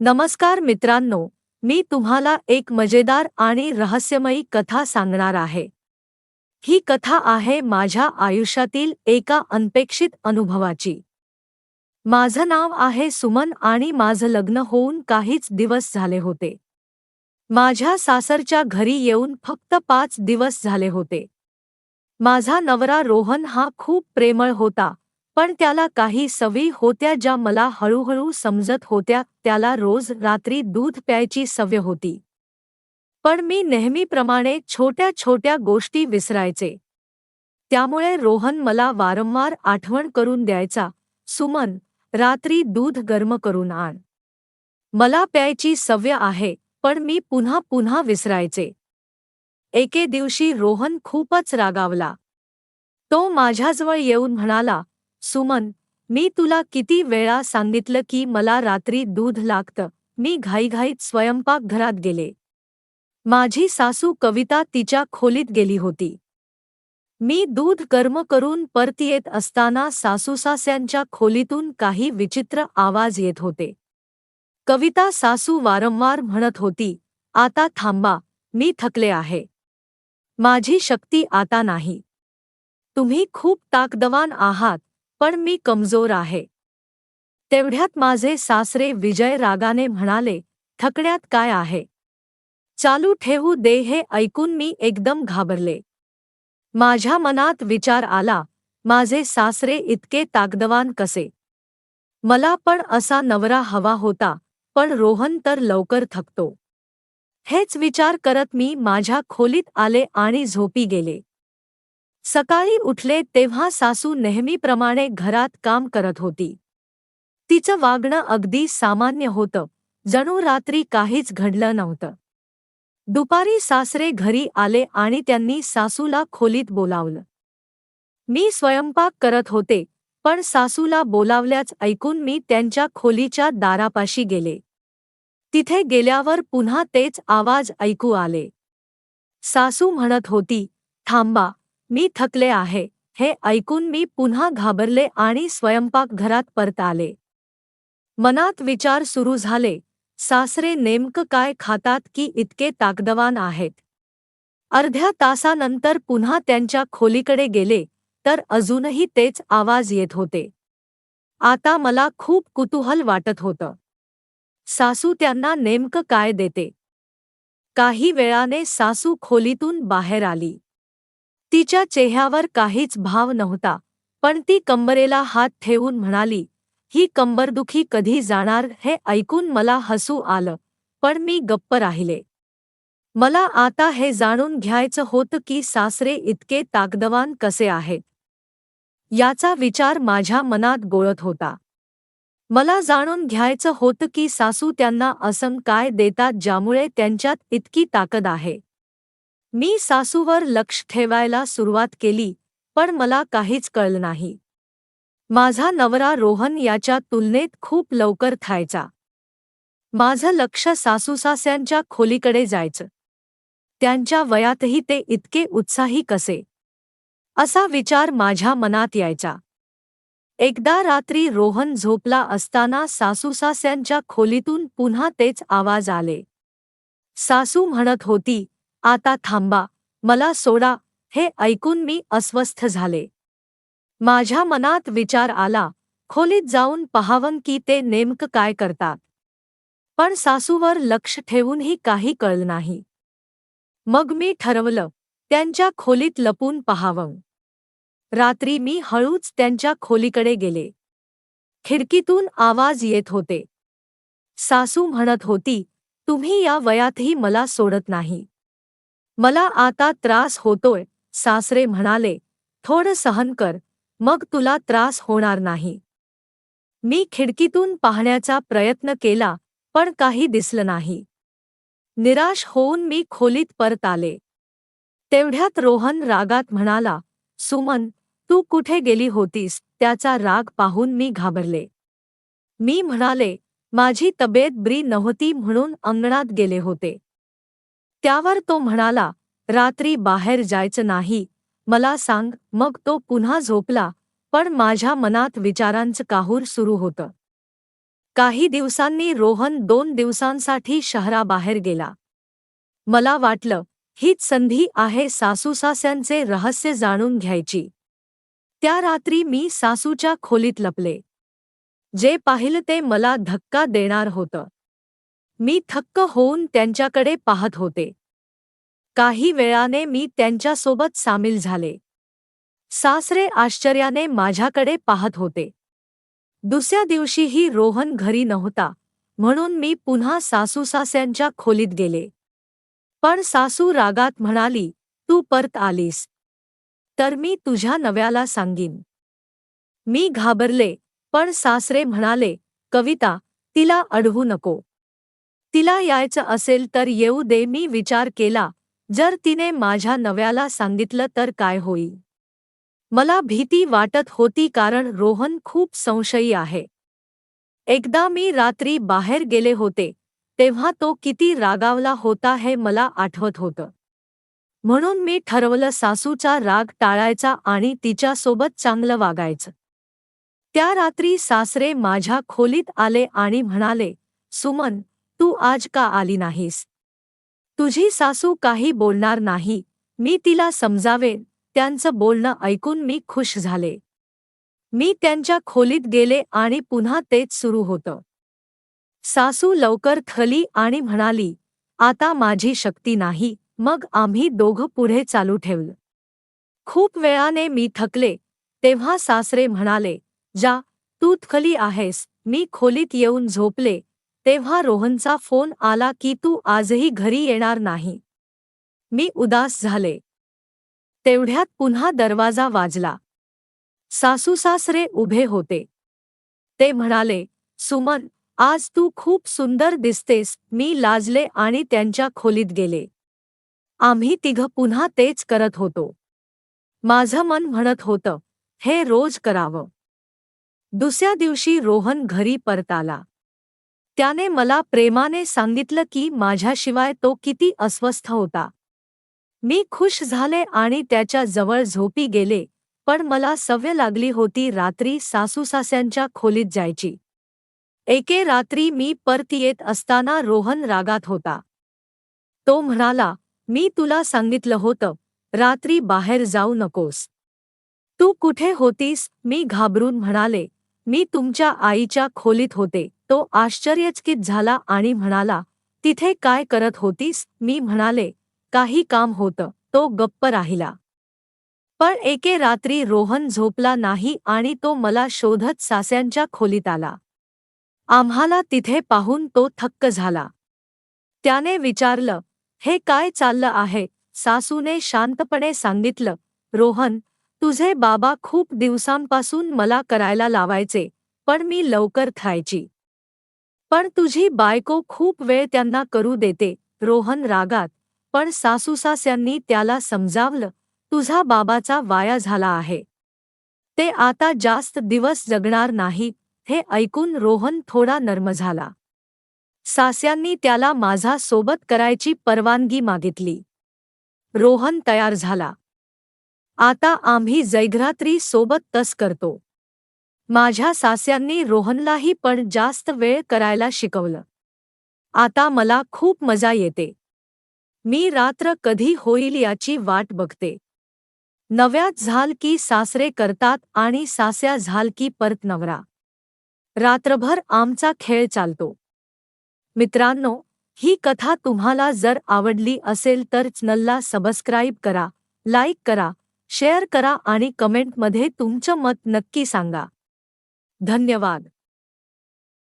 नमस्कार मित्रांनो मी तुम्हाला एक मजेदार आणि रहस्यमयी कथा सांगणार आहे. ही कथा आहे माझ्या आयुष्यातील एका अनपेक्षित अनुभवाची. माझं नाव आहे सुमन आणि माझं लग्न होऊन काहीच दिवस झाले होते. माझ्या सासरच्या घरी येऊन फक्त पाच दिवस झाले होते. माझा नवरा रोहन हा खूप प्रेमळ होता पण त्याला काही सवयी होत्या ज्या मला हळूहळू समजत होत्या त्याला रोज रात्री दूध प्यायची सवय होती. पण मी नेहमीप्रमाणे छोट्या छोट्या गोष्टी विसरायचे. त्यामुळे रोहन मला वारंवार आठवण करून द्यायचा सुमन रात्री दूध गर्म करून आण. मला प्यायची सवय आहे पण मी पुन्हा पुन्हा विसरायचे. एके दिवशी रोहन खूपच रागावला. तो माझ्याजवळ येऊन म्हणाला सुमन मी तुला किती वेळा सांगितलं की मला रात्री दूध लागतं. मी घाईघाईत स्वयंपाकघरात गेले. माझी सासू कविता तिच्या खोलीत गेली होती. मी दूध कर्म करून परत येत असताना सासूसास्यांच्या खोलीतून काही विचित्र आवाज येत होते. कविता सासू वारंवार म्हणत होती आता थांबा मी थकले आहे. माझी शक्ती आता नाही. तुम्ही खूप ताकदवान आहात. पण मी कमज़ोर आहे. तेवढ्यात माझे सासरे विजय रागाने म्हणाले, थकण्यात काय आहे? चालू ठेवू दे हे ऐकून मी एकदम घाबरले. माझ्या मनात विचार आला, माझे सासरे इतके ताकदवान कसे? मला पण असा नवरा हवा होता, पण रोहन तर लवकर थकतो. हेच विचार करत मी माझ्या खोलीत आले आणि झोपी गेले. सकाळी उठले तेव्हा सासू नेहमीप्रमाणे घरात काम करत होती. तिचं वागणं अगदी सामान्य होतं. जणू रात्री काहीच घडलं नव्हतं. दुपारी सासरे घरी आले आणि त्यांनी सासूला खोलीत बोलावलं. मी स्वयंपाक करत होते पण सासूला बोलावल्याच ऐकून मी त्यांच्या खोलीच्या दारापाशी गेले. तिथे गेल्यावर पुन्हा तेच आवाज ऐकू आले. सासू म्हणत होती थांबा मी थकले आहे हे ऐकून मी पुन्हा घाबरले आणि स्वयंपाकघरात परत आले. मनात विचार सुरू झाले सासरे नेमकं काय खातात की इतके ताकदवान आहेत. अर्ध्या तासानंतर पुन्हा त्यांच्या खोलीकडे गेले तर अजूनही तेच आवाज येत होते. आता मला खूप कुतूहल वाटत होतं. सासू त्यांना नेमकं काय देते? काही वेळाने सासू खोलीतून बाहेर आली. तिच्या चेहऱ्यावर काहीच भाव नव्हता पण ती कंबरेला हात ठेवून म्हणाली ही कंबरदुखी कधी जाणार हे ऐकून मला हसू आलं पण मी गप्प राहिले. मला आता हे जाणून घ्यायचं होतं की सासरे इतके ताकदवान कसे आहेत. याचा विचार माझ्या मनात गोळत होता. मला जाणून घ्यायचं होतं की सासू त्यांना असं काय देतात ज्यामुळे त्यांच्यात इतकी ताकद आहे. मी सासूवर लक्ष ठेवायला सुरुवात केली पण मला काहीच कळलं नाही. माझा नवरा रोहन याच्या तुलनेत खूप लवकर थायचा. माझं लक्ष सासूसास्यांच्या खोलीकडे जायचं. त्यांच्या वयातही ते इतके उत्साही कसे? असा विचार माझ्या मनात यायचा. एकदा रात्री रोहन झोपला असताना सासूसास्यांच्या खोलीतून पुन्हा तेच आवाज आले. सासू म्हणत होती आता थांबा. मला सोडा. हे ऐकून मी अस्वस्थ झाले. माझ्या मनात विचार आला. खोलीत जाऊन पहावं की ते नेमकं काय करतात. पण सासूवर लक्ष ठेवूनही काही कळलं नाही. मग मी ठरवलं. त्यांच्या खोलीत लपून पहावं. रात्री मी हळूच त्यांच्या खोलीकडे गेले. खिडकीतून आवाज येत होते. सासू म्हणत होती तुम्ही या वयातही मला सोडत नाही. मला आता त्रास होतोय सासरे म्हणाले. थोडं सहन कर मग तुला त्रास होणार नाही. मी खिडकीतून पाहण्याचा प्रयत्न केला पण काही दिसलं नाही. निराश होऊन मी खोलीत परत आले. तेवढ्यात रोहन रागात म्हणाला सुमन तू कुठे गेली होतीस? त्याचा राग पाहून मी घाबरले. मी म्हणाले माझी तब्येत ब्री नव्हती म्हणून अंगणात गेले होते. त्यावर तो म्हणाला रात्री बाहेर जायचं नाही. मला सांग. मग तो पुन्हा झोपला पण माझ्या मनात विचारांचं काहूर सुरू होतं. काही दिवसांनी रोहन दोन दिवसांसाठी शहराबाहेर गेला. मला वाटलं हीच संधी आहे सासूसास्यांचे रहस्य जाणून घ्यायची. त्या रात्री मी सासूच्या खोलीत लपले. जे पाहिलं ते मला धक्का देणार होतं. मी थक्क होऊन त्यांच्याकडे पाहत होते. काही वेळाने मी त्यांच्यासोबत सामील झाले. सासरे आश्चर्याने माझ्याकडे पाहत होते. दुसऱ्या दिवशीही रोहन घरी नव्हता म्हणून मी पुन्हा सासूसास्यांच्या खोलीत गेले. पण सासू रागात म्हणाली तू परत आलीस. तर मी तुझ्या नव्याला सांगीन. मी घाबरले पण सासरे म्हणाले कविता तिला अडवू नको. तिला यायचं असेल तर येऊ दे मी विचार केला. जर तिने माझ्या नव्याला सांगितलं तर काय होईल मला भीती वाटत होती कारण रोहन खूप संशयी आहे. एकदा मी रात्री बाहेर गेले होते तेव्हा तो किती रागावला होता हे मला आठवत होतं. म्हणून मी ठरवलं सासूचा राग टाळायचा आणि तिच्यासोबत चांगलं वागायचं. त्या रात्री सासरे माझ्या खोलीत आले आणि म्हणाले सुमन तू आज का आली नाहीस? तुझी सासू काही बोलणार नाही. मी तिला समजावेन. त्यांचं बोलणं ऐकून मी खुश झाले. मी त्यांच्या खोलीत गेले आणि पुन्हा तेच सुरू होतं. सासू लवकर थली आणि म्हणाली आता माझी शक्ती नाही. मग आम्ही दोघं पुढे चालू ठेवलं खूप वेळाने मी थकले. तेव्हा सासरे म्हणाले जा तू खली आहेस. मी खोलीत येऊन झोपले. तेव्हा रोहनचा फोन आला की तू आजही घरी येणार नाही. मी उदास झाले. तेवढ्यात पुन्हा दरवाजा वाजला. सासूसासरे उभे होते. ते म्हणाले सुमन आज तू खूप सुंदर दिसतेस. मी लाजले आणि त्यांच्या खोलीत गेले. आम्ही तिघ पुन्हा तेच करत होतो. माझं मन म्हणत होतं हे रोज करावं. दुसऱ्या दिवशी रोहन घरी परत आला त्याने मला प्रेमाने सांगितलं की माझ्याशिवाय तो किती अस्वस्थ होता. मी खुश झाले आणि त्याच्याजवळ झोपी गेले पण मला सवय लागली होती रात्री सासूसास्यांच्या खोलीत जायची. एके रात्री मी परत येत असताना रोहन रागात होता. तो म्हणाला मी तुला सांगितलं होतं रात्री बाहेर जाऊ नकोस. तू कुठे होतीस? मी घाबरून म्हणाले मी तुमच्या आईच्या खोलीत होते. तो आश्चर्यचकित झाला आणि म्हणाला तिथे काय करत होतीस? मी म्हणाले काही काम होतं तो गप्प राहिला. पण एके रात्री रोहन झोपला नाही आणि तो मला शोधत सास्यांच्या खोलीत आला. आम्हाला तिथे पाहून तो थक्क झाला. त्याने विचारलं हे काय चाललं आहे? सासूने शांतपणे सांगितलं रोहन तुझे बाबा खूप दिवसांपासून मला करायला लावायचे पण मी लवकर खायची. पण तुझी बायको खूप वेळ त्यांना करू देते रोहन रागात. पण सासूसास्यांनी त्याला समजावलं तुझा बाबाचा वाया झाला आहे. ते आता जास्त दिवस जगणार नाही हे ऐकून रोहन थोडा नर्म झाला. सास्यांनी त्याला माझा सोबत करायची परवानगी मागितली. रोहन तयार झाला. आता आम्ही जैघरात्री सोबत तस करतो. माझ्या सास्यांनी रोहनलाही पण जास्त वेळ करायला शिकवलं. आता मला खूप मजा येते. मी रात्र कधी होईल याची वाट बघते. नव्यात झाल की सासरे करतात आणि सास्या झाल की परत नवरा. रात्रभर आमचा खेळ चालतो. मित्रांनो ही कथा तुम्हाला जर आवडली असेल तर चॅनलला सबस्क्राईब करा लाईक करा शेअर करा आणि कमेंटमध्ये तुमचं मत नक्की सांगा. धन्यवाद.